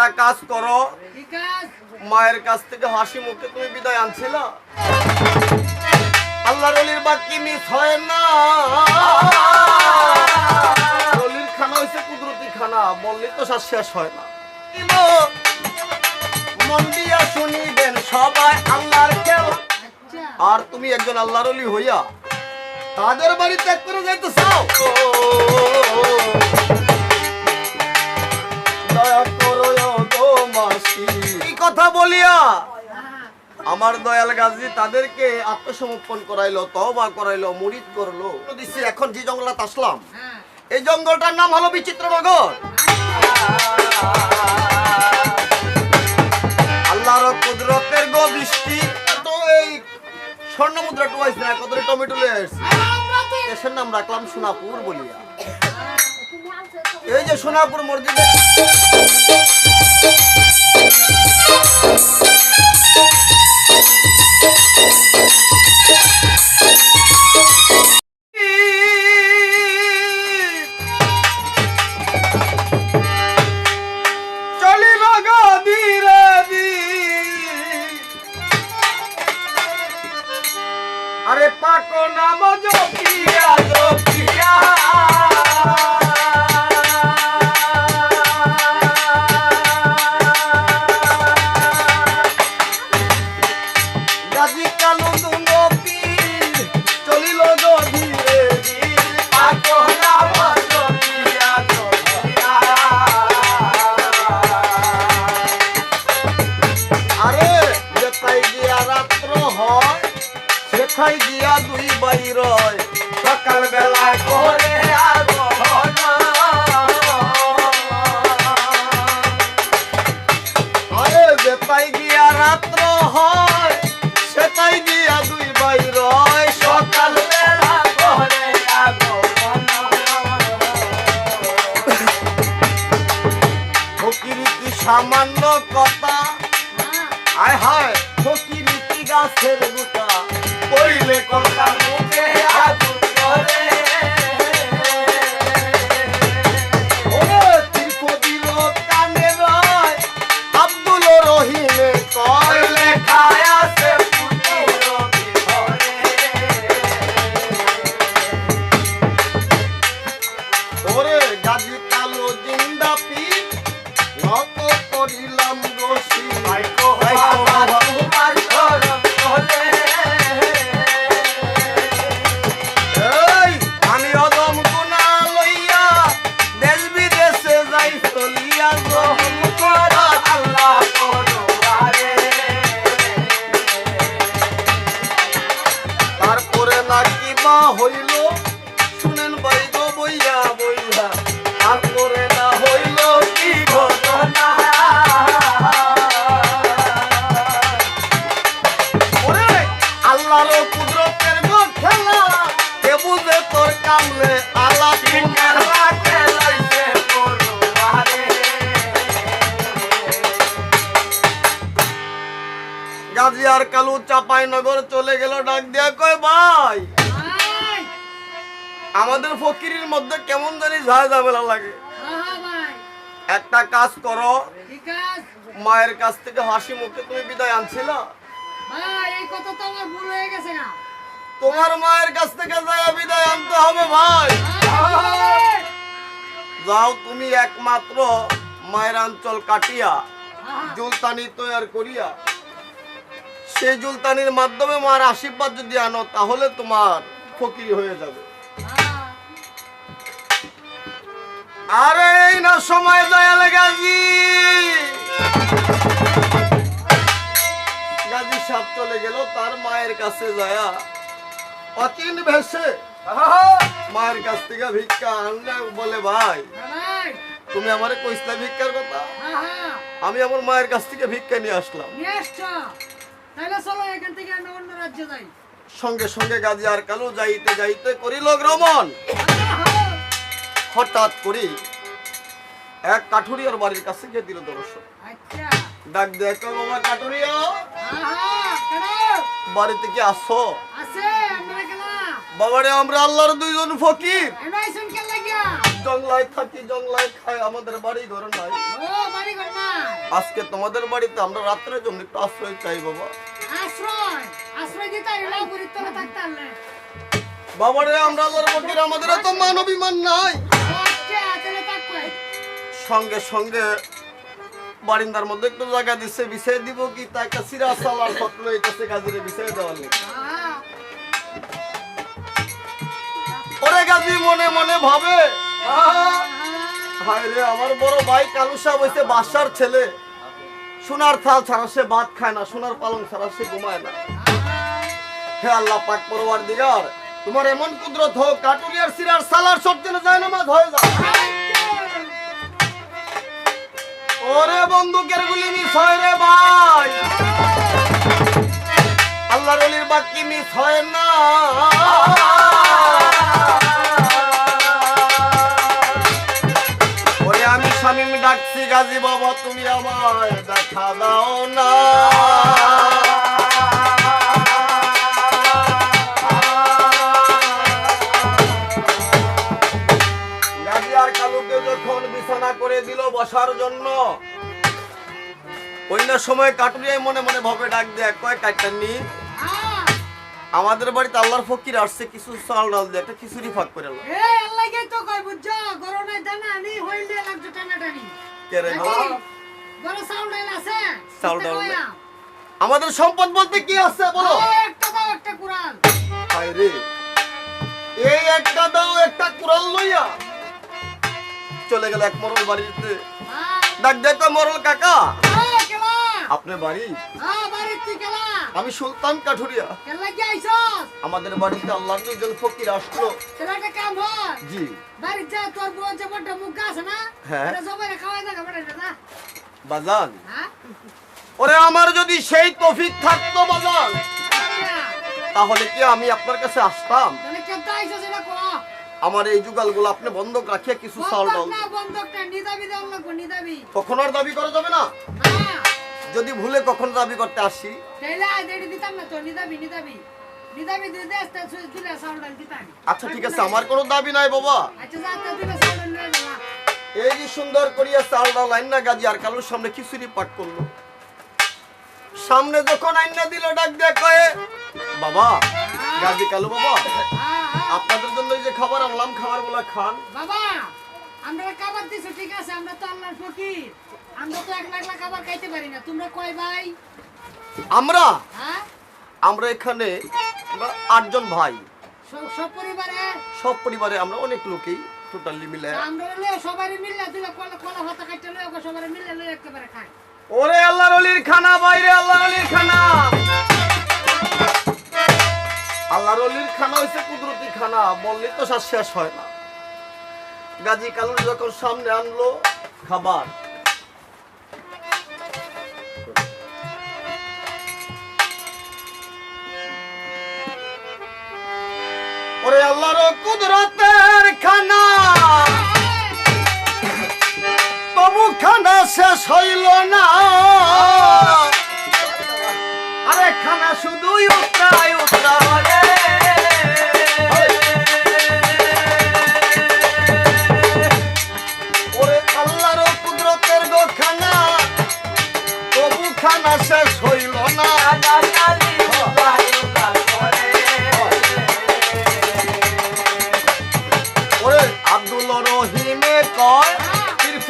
একটা কাজ করো। মায়ের কাছ থেকে হাসি মুখে তুমি বিদায় আনছিলা। আল্লাহ রলির বাকি মিস হয় না। রলির খানা হয়েছে কুদরতি খানা বললে তো শ্বাস শেষ হয় না। মন দিয়া শুনিবেন সবাই আল্লাহর খেলা আচ্ছা। আর তুমি একজন আল্লাহর অলি হইয়া তাদের বাড়ি ত্যাগ করে যাইতে চাও দয়া এই কথা বলিয়া হ্যাঁ, আমার দয়াল গাজী তাদেরকে আত্মসমর্পণ করাইলো তওবা করাইলো মুরিদ করল। দিচ্ছি এখন যে জঙ্গলাত আসলাম। হ্যাঁ। এই জঙ্গলটার নাম হলো বিচিত্রনগর। আল্লাহর কুদরতের গো বৃষ্টি তো এই স্বর্ণ মুদ্রা টুয়াইস না কত টমেটো লয়ে আসছি। আমরা দেশের নাম রাখলাম সোনাপুর বলিয়া। এই যে সোনাপুর মসজিদে। চলিল সেথায় গিয়া দুই বাইর সকাল বেলায় করিলাম আমাদের ফকিরের মধ্যে কেমন জানি ঝাঁ ঝামেলা লাগে। একটা কাজ করো। মায়ের কাছ থেকে হাসি মুখে তুমি বিদায় আনছিলা? তোমার মায়ের কাছ থেকে বিদায় আনতে হবে ভাই। যাও তুমি একমাত্র মায়ের অঞ্চল কাটিয়া জুলতানি তৈরি করিয়া। সেই জুলতানির মাধ্যমে মার আশীর্বাদ যদি আনো তাহলে তোমার ফকির হয়ে যাবে। আরে এই না সময় দয়ালে গাজী। গাজী সাপ চলে গেল তার মায়ের কাছে যায়া অচিন ভেসে মায়ের কাছ থেকে ভিক্ষা আনলে বলে ভাই তুমি আমারে কইসলা ভিক্ষার কথা? আমি আমার মায়ের কাছ থেকে ভিক্ষা নিয়ে আসলাম। তাহলে চলো এখান থেকে অন্য রাজ্যে যাই। সঙ্গে সঙ্গে গাজী আর কালু যাইতে যাইতে করিল ভ্রমণ হঠাৎ করে এক কাঠুরিয়ার বাড়ির কাছে গিয়ে দিল দর্শন। আচ্ছা। ডাক দেখো বাবা কাঠুরিয়া? বাড়িতে কি আসো? বাবারে আমরা আল্লাহর দুইজন ফকির। জংলায় থাকি জংলায় খাই আমাদের বাড়ি ঘর নাই। আজকে তোমাদের বাড়িতে আমরা রাত্রের জন্য একটু আশ্রয় চাই বাবা। বাবারে আমরা আল্লাহর ফকির আমাদের তো মান অভিমান নাই। সঙ্গে সঙ্গে বারিন্দার মধ্যে একটু জায়গা দিচ্ছে বিছিয়ে দিব কি? তা একটা সিরা সালার ফটলো এইটাছে গাজিরে বিছিয়ে দেওয়ার নেই ওরে গাজি, মনে মনে ভাবে। হায় রে, আমার বড় ভাই কালু সাহেব হইছে বাসার ছেলে। সোনার থাল ছাড়া সে ভাত খায় না, সোনার পালং ছাড়া সে ঘুমায় না। হে আল্লাহ, পাক পরবার দিগার তোমার এমন কুদরত হোক, কাটুরিয়ার সিরার সালার সব যেন যায় নামাজ হয়ে যায়। ওরে বন্দুকের গুলি মিস হয় রে ভাই। আল্লাহর অলির বাক্যি মিস হয় না। ওরে আমি স্বামী ডাকছি গাজী বাবা, তুমি আমায় দেখা দাও না। বসার জন্য। না সময় কাটুরিয়ায় মনে মনে ভাবে ডাক দেয় কয় কাটটানি আমাদের বাড়িতে আল্লাহর ফকির আসছে কিছু চাল ডাল দিয়ে একটা খিচুড়ি ফাঁক করে এলো তো কই বুঝছ? গরমে জানা হইলে লাগছে টানা টানি কে রে? বড় সাউন্ড আইলা আছে? আইলা। কইয়া। আমাদের সম্পদ বলতে কি আছে বলো? একটা দাও একটা কুরআন রে। এই একটা দাও একটা কুড়াল লইয়া। চলে গেল এক মরল বাড়িতে। ডাক মরল কাকা। বাড়ি? আমি সুলতান কাঠুরিয়া। আমাদের বাড়িতে ফকির আসলো। হয়। ওরে, আমার যদি সেই তফিক থাকতো বাজান, তাহলে কি আমি আপনার কাছে আসতাম? আমার এই যুগালগুলো আপনি বন্ধক রাখিয়ে কিছু নিদাবি কখন আর দাবি করা যাবে না? হ্যাঁ। যদি ভুলে কখন দাবি করতে আসি? আচ্ছা ঠিক আছে আমার কোনো দাবি নাই বাবা। আচ্ছা এই যে সুন্দর করিয়া চাল ডাল লাইন না গাজি আর কালুর সামনে খিচুড়ি পাক করল। সামনে যখন আইনা দিল ডাক দিয়ে কয়ে বাবা গাজি কালু বাবা। হ্যাঁ হ্যাঁ। আপনাদের জন্য এই যে খাবার আনলাম খাবারগুলা খান। বাবা আমরা খাবার দিছো ঠিক আছে? আমরা তো আল্লাহর ফকির। আমরা তো একলা একলা খাবার খাইতে পারি না। তোমরা কয় ভাই? আমরা? হ্যাঁ? আমরা এখানে আমরা আটজন ভাই। সব সব পরিবারে? সব পরিবারে আমরা অনেক লোকই টোটালি মিলে। আমরা লয়ে সবারই মিলে দিলে কলা কলা হতা কাটতে লয়ে ওকে সবারই মিলে লয়ে একবারে খাই। ওরে আল্লাহর অলির খানা বাইরে আল্লাহর অলির খানা। আল্লাহর অলির খানা হইছে কুদরতি খানা, বললে তো শ্বাস শেষ হয় না। গাজী কালুর যখন সামনে আনলো খাবার, ওরে আল্লাহর কুদরতের খানা। তবু খানা শেষ হইল না। আরে খানা শুধুই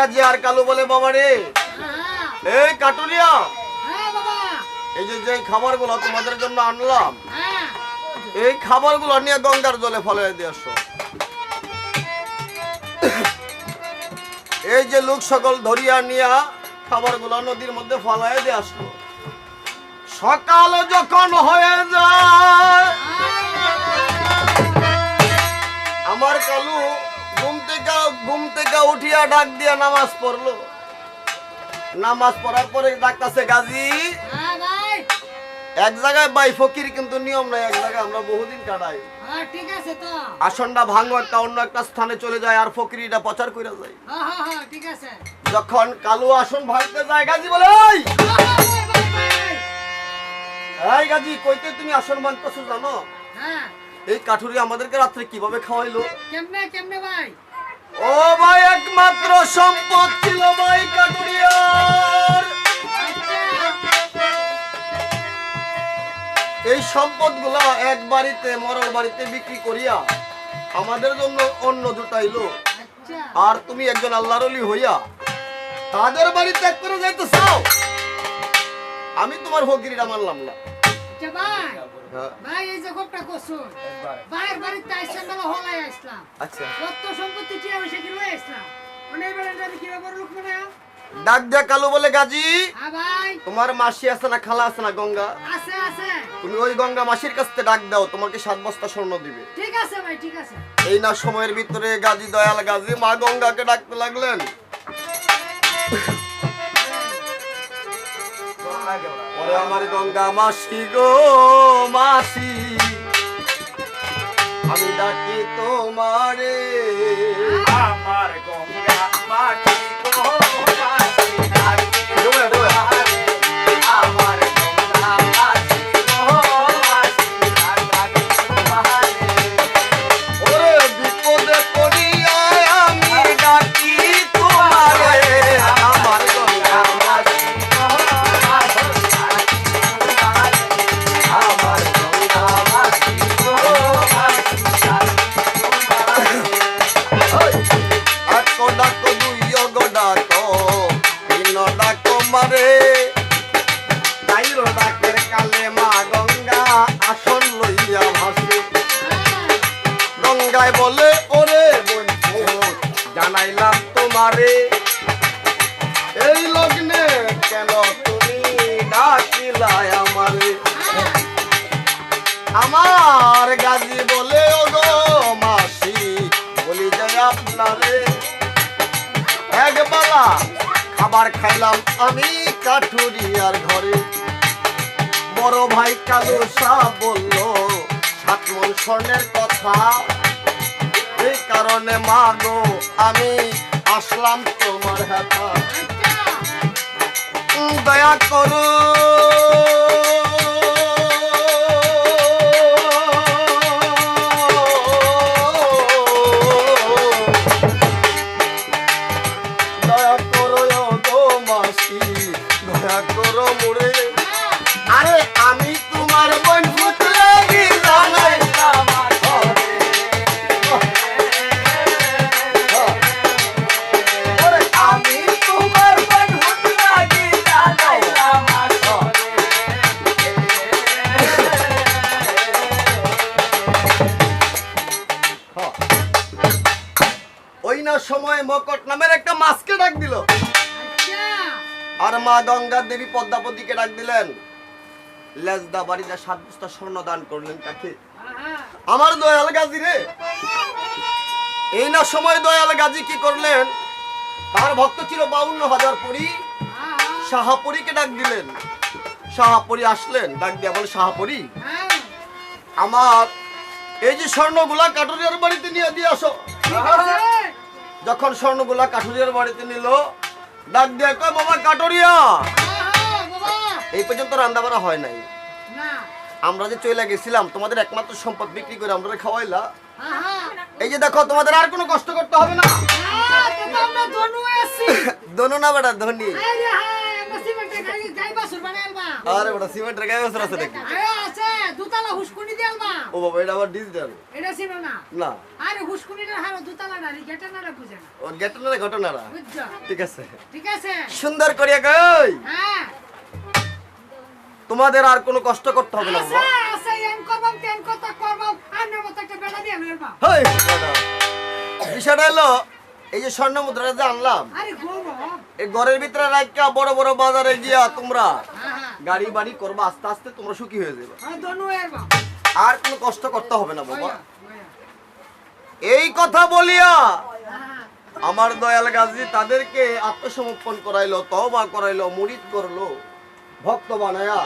আর কালু বলে বাবা রে। হ্যাঁ। এই কাটুরিয়া। হ্যাঁ এই যে যে খাবারগুলো তোমাদের জন্য আনলাম হ্যাঁ। এই খাবারগুলো নিয়ে গঙ্গার জলে ফলে দিয়ে এই যে লোক সকল ধরিয়া নিয়া খাবারগুলো নদীর মধ্যে ফলায় দিয়ে আসলো। সকাল যখন হয়ে যায় আমার কালু ঘুম থেকে ঘুম থেকে উঠিয়া ডাক দিয়া নামাজ পড়ল। নামাজ পড়ার পরে ডাকতেছে গাজী হ্যাঁ এক জায়গায় বাই ফকির কিন্তু নিয়ম নাই এক জায়গায় আমরা বহুদিন কাটাই। হ্যাঁ ঠিক আছে তো। আসনটা ভাঙো একটা অন্য একটা স্থানে চলে যায় আর ফকিরিটা প্রচার করে যায়। হ্যাঁ ঠিক আছে। যখন কালু আসন ভাঙতে যায় গাজী বলে "এই! হ্যাঁ, হ্যাঁ, ভাই, ভাই, ভাই। এই গাজী কইতে তুমি আসন ভাঙতেছো জানো? হ্যাঁ। এই কাঠুরি আমাদেরকে রাত্রে কীভাবে খাওয়াইলো? কেমনে কেমনে ভাই? ও ভাই একমাত্র সম্পদ ছিল ভাই কাঠুরিয়ার এই সম্পদ এক বাড়িতে মরল বাড়িতে বিক্রি করিয়া আমাদের জন্য অন্য জুটাইলো। আচ্ছা। আর তুমি একজন আল্লাহর অলি হইয়া তাদের বাড়ি ত্যাগ করে যাইতে চাও আমি তোমার ফকিরিটা মানলাম না। আচ্ছা ভাই হ্যাঁ, এই যে গোপটা করছুন? ভাইয়ের বাড়িতে আইসলাম বেলা হলাই আসলাম। আচ্ছা। সম্পত্তি টিয়া কি আসলাম। মানে এবার লোক মনে ডাক দিয়া কালু বলে গাজী। হ্যাঁ তোমার মাসি আছে না খালা আছে না গঙ্গা? আছে আছে। তুমি ওই গঙ্গা মাসির কাছ থেকে ডাক দাও তোমাকে সাত বস্তা স্বর্ণ দিবে। ঠিক আছে ভাই ঠিক আছে। এই না সময়ের ভিতরে গাজী দয়াল গাজী মা গঙ্গাকে ডাকতে লাগলেন। ওরে আমার গঙ্গা মাসি গো মাসি আমি ডাকি তোমারে। আমার গঙ্গা মাটি কাঠুরিয়ার ঘরে। বড় ভাই কালু শাহ বলল সাত মন স্বর্ণের কথা। এই কারণে মা গো আমি আসলাম তোমার হাতা দয়া করো। সময় মকট নামের একটা মাছকে ডাক দিল। আচ্ছা। আর মা গঙ্গা দেবী পদ্মাবতীকে ডাক দিলেন। লেজদা বাড়িতে সাত বস্তা স্বর্ণ দান করলেন কাকে? আমার দয়াল গাজী রে। এই না সময় দয়াল গাজী কি করলেন? তার ভক্ত ছিল বাউন্ন হাজার পরি। শাহাপুরীকে ডাক দিলেন। শাহাপুরী আসলেন ডাক দিয়া বলে শাহাপুরী হ্যাঁ। আমার এই যে স্বর্ণগুলা কাটুরিয়ার বাড়িতে নিয়ে দিয়ে আসো। যখন স্বর্ণগুলা কাঠুরিয়ার বাড়িতে নিল ডাক দিয়ে কয় বাবা কাটুরিয়া এই পর্যন্ত রান্না বাড়া হয় নাই। আমরা যে চলে গেছিলাম তোমাদের একমাত্র সম্পদ বিক্রি করে আমরা খাওয়াইলা। এই যে দেখো তোমাদের আর কোনো কষ্ট করতে হবে না। ধনু না বেটা ধনী। আরে আমরা সিমেন্টে গাই গাই বাসুর বানাইলবা আরে বেটা সিমেন্টের গায়ে বছর আছে নাকি? আরে আছে দুতলা হুসকুনি দিয়ালবা ও বাবা এটা আবার ডিজিটাল এটা ছিল না। না। আরে হুসকুনিটা হারো দুতলা নারী গেটা বুঝে না। ওর ঘটনা ঘটনারা ঠিক আছে। ঠিক আছে। সুন্দর করিয়া কই? হ্যাঁ। তোমাদের আর কোনো কষ্ট করতে হবে না আছে বাবা। আছে এম করবাম তেন কথা করবাম আন্নার মতো একটা বেড়া দিয়ে লইবা হেই, বিষয়টা হলো এই যে স্বর্ণ মুদ্রা যে আনলাম এই ঘরের ভিতরে রাখা বড় বড় বাজারে গিয়া তোমরা হ্যাঁ গাড়ি বাড়ি করবা আস্তে আস্তে তোমরা সুখী হয়ে যাবে। হ্যাঁ আর কোনো কষ্ট করতে হবে না বাবা। এই কথা বলিয়া হ্যাঁ আমার দয়াল গাজী তাদেরকে আত্মসমর্পণ করাইলো তওবা করাইলো মুরিদ করল ভক্ত বানায়া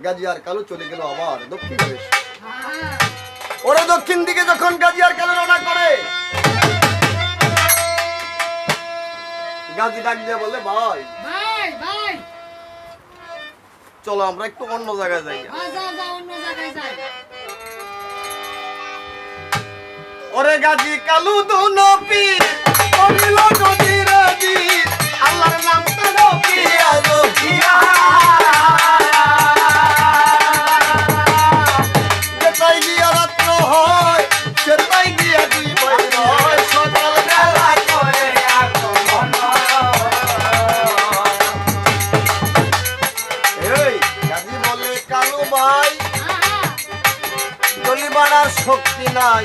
গাজী আর কালু চলে গেল আবার দক্ষিণ দেশ। হ্যাঁ। ওরা দক্ষিণ দিকে যখন গাজী আর কালু রওনা করে গাজী ডাক দিয়ে বলে ভাই। ভাই ভাই। চলো আমরা একটু অন্য জায়গায় যাই। অন্য জায়গায় যাই। ওরে গাজী কালু দুনো পীর অনিল নদীর আল্লাহর নাম তো নাই,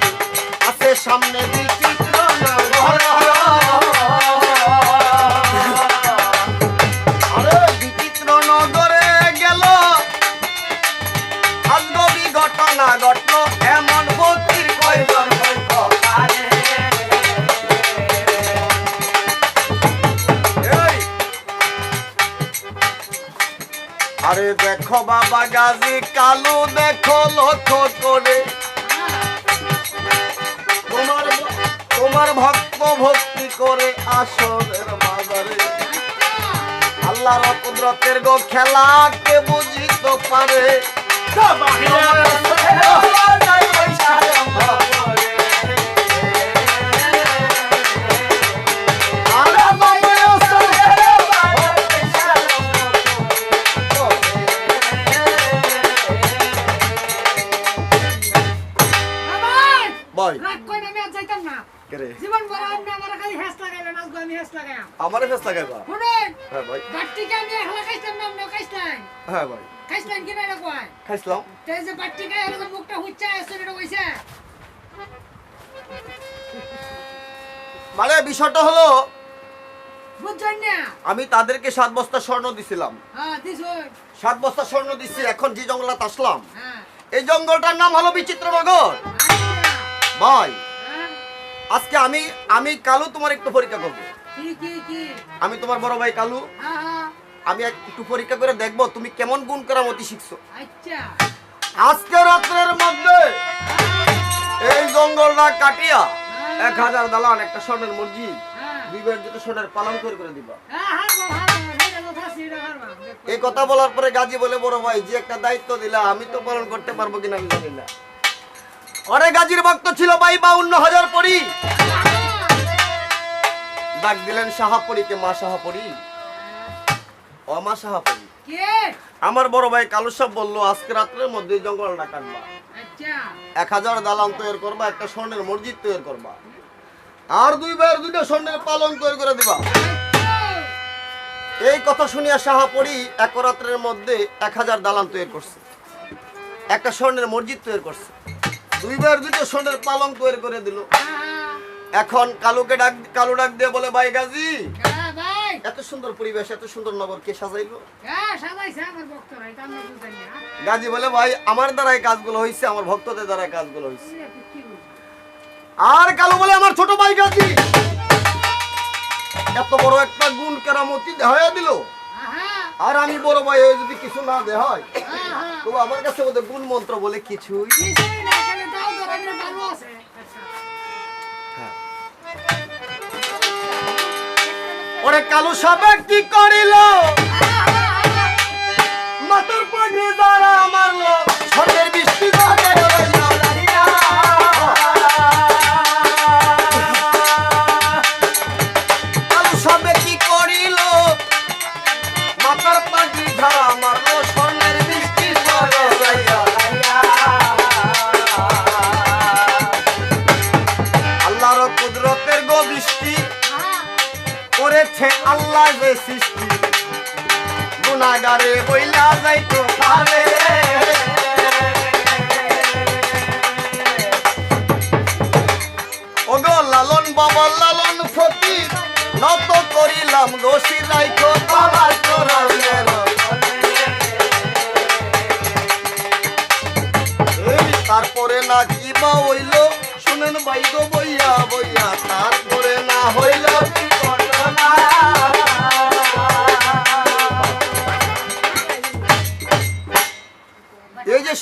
আছে সামনে বিচিত্র। আরে বিচিত্র গেল। আজগবি ঘটনা ঘটল, এমন ভক্তির আরে দেখো বাবা গাজী, কালু দেখো লক্ষ্য করে। তোমার তোমার ভক্ত ভক্তি করে আসরের মাজারে। আল্লাহর কুদরতের গো খেলা কে বুঝিতে পারে। আমারে ফেস লাগাইবা শুনেন হ্যাঁ ভাই। বাট্টিকে আমি একলা খাইতাম না আপনি খাইছিলেন হ্যাঁ ভাই। খাইছিলেন কিনা এটা কয়? খাইছিলাম। তো এই যে বাট্টিকে এরকম মুখটা হুচ্চা আছে এটা কইছে? মানে বিষয়টা হলো বুঝছেন না? আমি তাদেরকে সাত বস্তা স্বর্ণ দিছিলাম। হ্যাঁ দিস সাত বস্তা স্বর্ণ দিচ্ছি এখন যে জঙ্গলাত আসলাম। হ্যাঁ। এই জঙ্গলটার নাম হলো বিচিত্রনগর। ভাই হ্যাঁ। আজকে আমি আমি কালো তোমার একটু পরীক্ষা করব। কি কি কি আমি তোমার বড় ভাই কালু হ্যাঁ হ্যাঁ আমি একটু পরীক্ষা করে দেখব তুমি কেমন গুণ করামতি শিখছো আচ্ছা আজকে রাত্রের মধ্যে এই জঙ্গলটা কাটিয়া এক হাজার দালান একটা স্বর্ণের মসজিদ হ্যাঁ দুটো স্বর্ণের পালন করে করে দিবা হ্যাঁ হ্যাঁ হ্যাঁ হ্যাঁ এই কথা বলার পরে গাজী বলে বড় ভাই যে একটা দায়িত্ব দিলা আমি তো পালন করতে পারব কিনা আমি জানি না অনেক গাজীর ভক্ত ছিল ভাই বাউন্ন হাজার পরি ডাক দিলেন সাহাপরিকে মা সাহাপরি। ও মা সাহাপরি। কে? আমার বড় ভাই কালু সাহেব বলল আজকে রাত্রের মধ্যে জঙ্গলটা কাটবা। আচ্ছা। এক হাজার দালান তৈরি করবা একটা স্বর্ণের মসজিদ তৈরি করবা। আর দুই ভাইয়ের দুইটা স্বর্ণের পালন তৈরি করে দিবা। এই কথা শুনিয়া সাহাপরি এক রাত্রের মধ্যে এক হাজার দালান তৈরি করছে। একটা স্বর্ণের মসজিদ তৈরি করছে। দুই ভাইয়ের দুইটা স্বর্ণের পালন তৈরি করে দিল। এখন কালুকে ডাক কালু ডাক দিয়ে বলে ভাই গাজী। হ্যাঁ এত সুন্দর পরিবেশ এত সুন্দর নগর কে সাজাইলো? হ্যাঁ গাজী বলে ভাই আমার দ্বারাই কাজগুলো হয়েছে আমার ভক্তদের দ্বারাই কাজগুলো হয়েছে আর কালো বলে আমার ছোট ভাই গাজী। এত বড় একটা গুণ কেরামতি দেখাইয়া দিল। আর আমি বড় ভাই হয়ে যদি কিছু না দে হ্যাঁ তবু আমার কাছে ওদের গুণ মন্ত্র বলে কিছুই ওরে কালু সাপে কি করিল?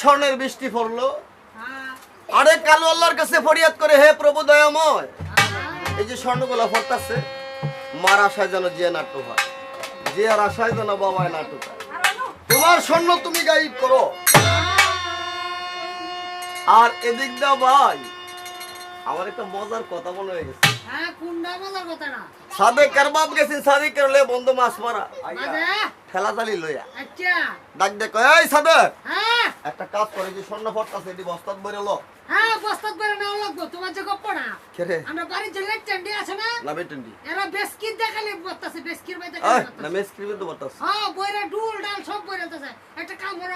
স্বর্ণের বৃষ্টি পড়ল। আরে কালু আল্লাহর কাছে ফরিয়াদ করে হে প্রভু দয়াময়। এই যে স্বর্ণগুলা ফরতাছে মার আশায় যেন যে নাট্য হয়। যে আর আশায় যেন বাবায় নাটক হয়। তোমার স্বর্ণ তুমি গাইড করো। আর এদিক দা ভাই আমার একটা মজার কথা মনে হয়ে গেছে। হ্যাঁ কুন্ডা মজার কথা না। সাদে কারবাব গেছেন সাদে করলে বন্ধু মাছ মারা। বাজে ঠেলা লইয়া। আচ্ছা। ডাক দেখো এই সাদে হ্যাঁ। একটা কাজ করে যে স্বর্ণ ফরতাছে এটি বস্তাত বইরে লো। হ্যাঁ বস্তাত করে নেওয়া লাগবো। তোমার যে গপ্প না খেরে আমরা বাড়ির যে লেট আছে না না বেটেন্ডি এরা বেস্কিট দেখালে বসতাছে বেস্কির বাইতে না মেস ক্রিমে তো হ্যাঁ বইরা ডুল ডাল সব বইরা তাছে একটা কাম করো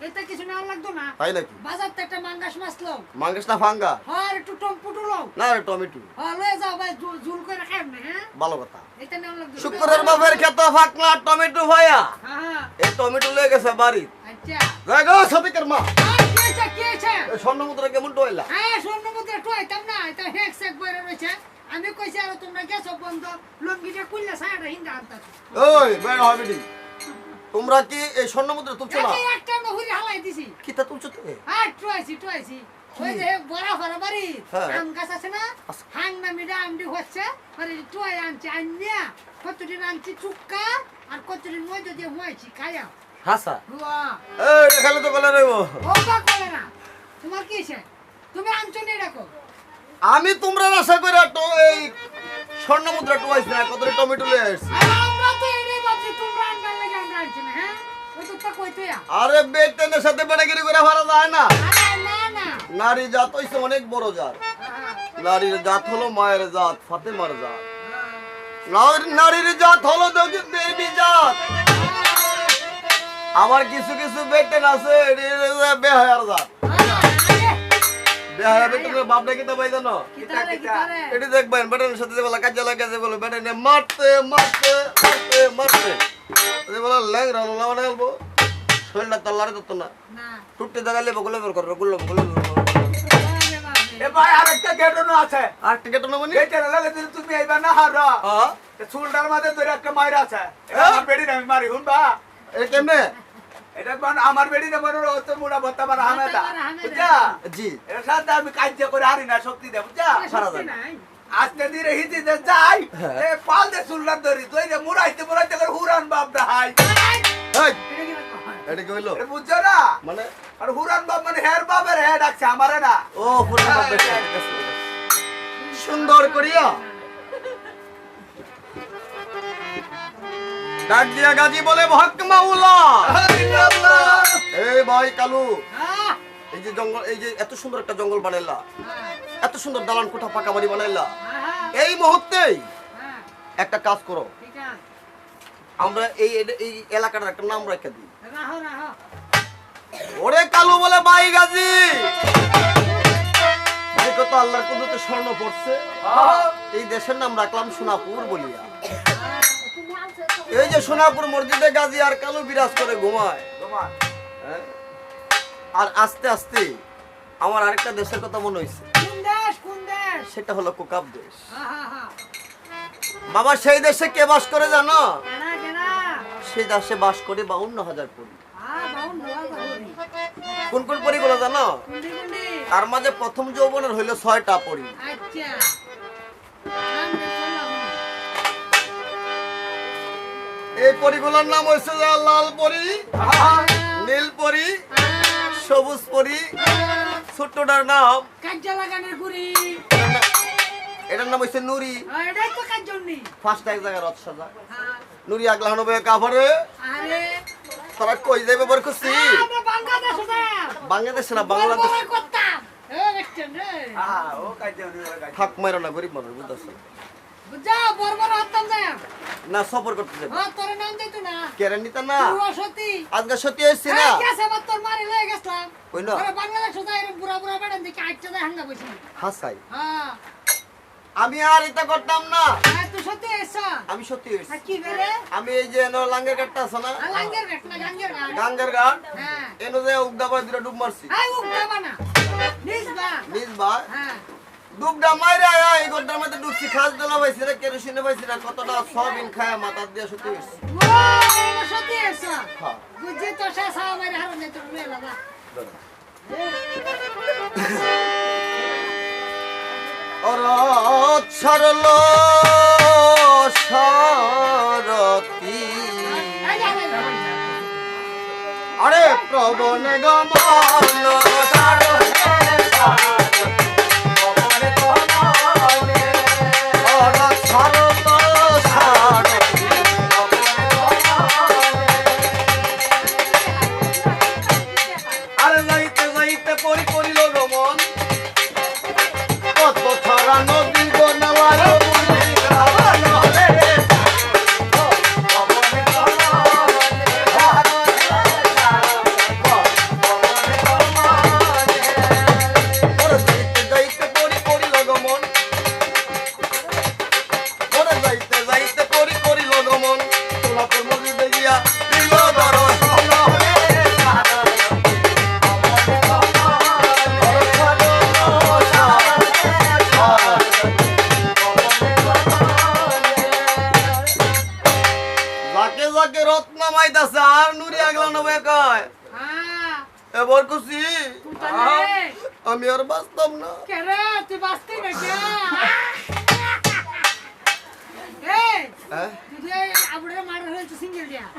এটা কিছু লাগতো না? তাই নাকি? বাজার থেকে একটা মাঙ্গাস মাছ লও। মাঙ্গেস না ফাঙ্গা? হ্যাঁ আর একটু টম্পুটু লও। না রে টমেটো। হ্যাঁ লয়ে যাও ভাই ঝুল- করে হ্যাঁ? ভালো কথা। এটা নেওয়া লাগতো শুক্রের বাপের খেতে টমেটো ভাইয়া হ্যাঁ হ্যাঁ। এই টমেটো লয়ে গেছে বাড়ি। আচ্ছা। দেখো সাদিকের মা। আর কি আছে কি আছে এই স্বর্ণ মুদ্রা কেমন টয়লা? হ্যাঁ স্বর্ণ মুদ্রা টুয়াইতাম না এটা হেক সেক বইরা রয়েছে। আমি কইছি আর তোমরা গেছো বন্ধ লঙ্গিটা খুললে সায়াটা হিন্দা আনতাছ ওই বেড় হবে তোমরা কি এই স্বর্ণ মুদ্রা তুলছো না? একটা হালাই দিছি। কিতা তুলছো তো? আর টুয়াইছি টুয়াইছি। ওই যে বড়া ফরা বাড়ি হ্যাঁ। আম গাছ আছে না? আছে। হাং না মিডা আমডি হচ্ছে। মানে টুয়াই আনছি আনিয়া কতদিন আনছি? চুক্কা। আর কতদিন মজা দিয়ে হয়েছি খায়া। হাসা? এই দেখালে তো গলা রইব ওবা করে না। তোমার কি আছে তুমি আনছো নি রাখো আমি তোমরা আশা করে তো এই স্বর্ণ মুদ্রা টুয়াইছ না কত টমেটো আমরা তো এটাই ভাবছি তোমরা আনবার লাগে আমরা আনছি না হ্যাঁ? ওই তো তা কইতে আরে বেটেনের সাথে বেড়াগিরি করে ভাড়া যায় না। নারী জাত হইছে অনেক বড় জাত। নারীর জাত হলো মায়ের জাত ফাতেমার জাত। নারীর জাত হলো দেবী জাত। আবার কিছু কিছু বেটেন আছে বেহায়ার জাত। দেখবেন বেটেনের সাথে কাজে লাগাছে বলে বেটেনে মারতে মারতে মারতে মারতে। যে বলে ল্যাংরা গেলবো। শরীরটা না। টুটতে দেখালে গুলো বাপরে। এ ভাই আরেকটা গেটনো আছে। আর টিকেট মানে গেটের লাগে দিলে তুমি আইবা না হার। হ্যাঁ চুলটার মাঝে ধরে একটা মায়ের আছে। হ্যাঁ? আমার বেড়ি আমি মারি শুনবা? এ কেমনে? এটা মানে আমার বেড়ি না মনে হতো মুড়া ভত্তা পারা হামেদা। বুঝছা? জি। এর সাথে আমি কাজ করে হারি না শক্তি দে বুঝছা? সারা যায়। আস্তে ধীরে হিদিতে যাই। হ্যাঁ। এ পাল দে চুলটার ধরি তুই যে মুড়াইতে মুড়াইতে করে হুরান বাপ হাই। এই এটা কি? এটা হইল? এটা বুঝছ না? মানে? আর হুরান বাপ মানে হের বাপের হে ডাকছে আমারে না। ও বাপ। সুন্দর করিয়া ডাক দিয়া গাজী বলে ভক মাওলা! এই ভাই কালু এই যে জঙ্গল এই যে এত সুন্দর একটা জঙ্গল বানাইলা হ্যাঁ, এত সুন্দর দালান কোঠা পাকা বাড়ি বানাইলা এই মুহূর্তেই হ্যাঁ, একটা কাজ করো। আমরা এই এই- এলাকাটার একটা নাম রেখে দিই। ওরে কালু বলে ভাই গাজী দেখো তো আল্লাহর কুদরতে স্বর্ণ পড়ছে এই দেশের নাম রাখলাম সোনাপুর বলিয়া এই যে সোনাপুর মসজিদে গাজী আর কালু বিরাজ করে ঘুমায় হ্যাঁ? আর আস্তে আস্তে আমার আরেকটা দেশের কথা মনে হয়েছে? সেটা হলো কোকাব দেশ। বাবা সেই দেশে কে বাস করে জানো? সেই দেশে বাস করে বাউন্ন হাজার পরি কোন কোন পরিগুলো জানো। তার মাঝে প্রথম যৌবনের হইল ছয়টা পরি। এই পরিগুলোর নাম হয়েছে লাল পরি নীল পরি সবুজ পরি ছোট্টটার নাম কাজ্জা লাগানোর গুড়ি। এটার নাম- হয়েছে নুরি। ফার্স্ট এক জায়গায় রথ সাজা নুরি আগলা হনবে কাভারে আরে, তারা কই যাইবে বার করছি বাংলাদেশে না। বাংলাদেশ? হ্যাঁ থাক মাইরো না গরিব মানুষ বুঝতেছে? না সফর করতে যাবে। হ্যাঁ নাম দিত না। কেড়ে নিতে না? আজকে সত্যি এসছি না? মারি যাই বসি। হাসাই। হ্যাঁ। আমি আর এটা করতাম না হ্যাঁ তুই সত্যি আমি সত্যি কি বেরে আমি এই যে এনো লাঙ্গের কাটটা আছে না লাঙ্গের ঘাট না গাঙ্গের হ্যাঁ এনো যে দুটা ডুব মারছি না নিজবা হ্যাঁ মাইরে এই গড্ডার মধ্যে ডুবছি খাস দলা পাইছি রে কেরোসিনে পাইছি না কতটা সবিন খায় মাথা দিয়ে সত্যি এসছি সত্যি এসছ হ্যাঁ তো শেষ হারুন অরত সরল সরতি। আরে প্রবণ গমন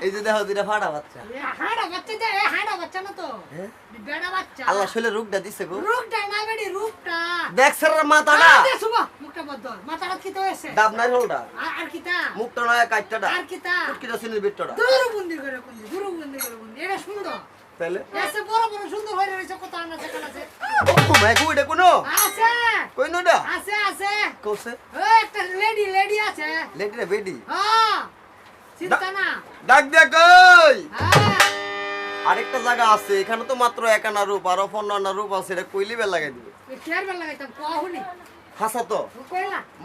এই যে দেখো দুইটা ফাটা বাচ্চা। হাড়া বাচ্চা এ হাড়া বাচ্চা না তো? বেড়া বাচ্চা। আল্লাহ শৈলে রূপটা দিছে গো। রূপটা না বেড়ি রূপটা। দেখ স্যার মাথাটা মুখটা বদল মাথাটা কি তো এসে ডাব নাই হলটা। আর কিতা? মুখটা নয় কাটটাটা আর কিতা? কুটকিটা সিনের বিটটা দূর বন্দি করে বন্দি দূর বন্দি করে বন্দি। এটা সুন্দর। তাহলে এসে বড় বড় সুন্দর হয়ে রয়েছে কত আনা আছে আছে। ও মাই গো এটা কোন? আছে। কই নডা আছে আছে। কোসে ও একটা লেডি লেডি আছে। লেডি রে বেডি? হ্যাঁ। না ডাক দে কই? হ্যাঁ। আরেকটা জায়গা আছে এখানে তো মাত্র একানা রূপ আর অপর্ণানা রূপ আছে এটা কইলি বেল লাগাই দিবে? হাসা তো।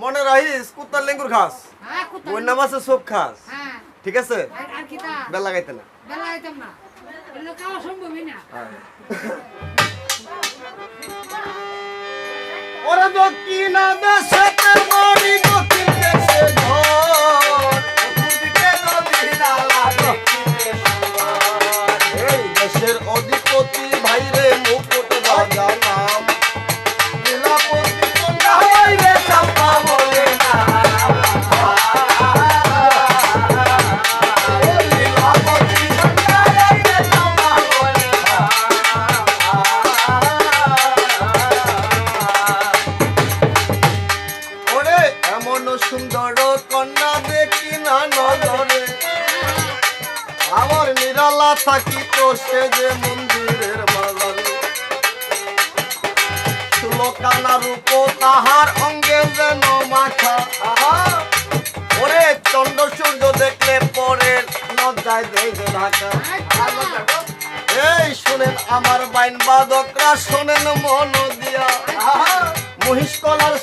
মনে রাখিস কুত্তার লেঙ্গুর খাস। হ্যাঁ নাম আছে সব খাস। হ্যাঁ। ঠিক আছে? বেল লাগাইতে না। বেলা লাগাইতাম না। না। ওরে দক্ষিণ মহিষ কলার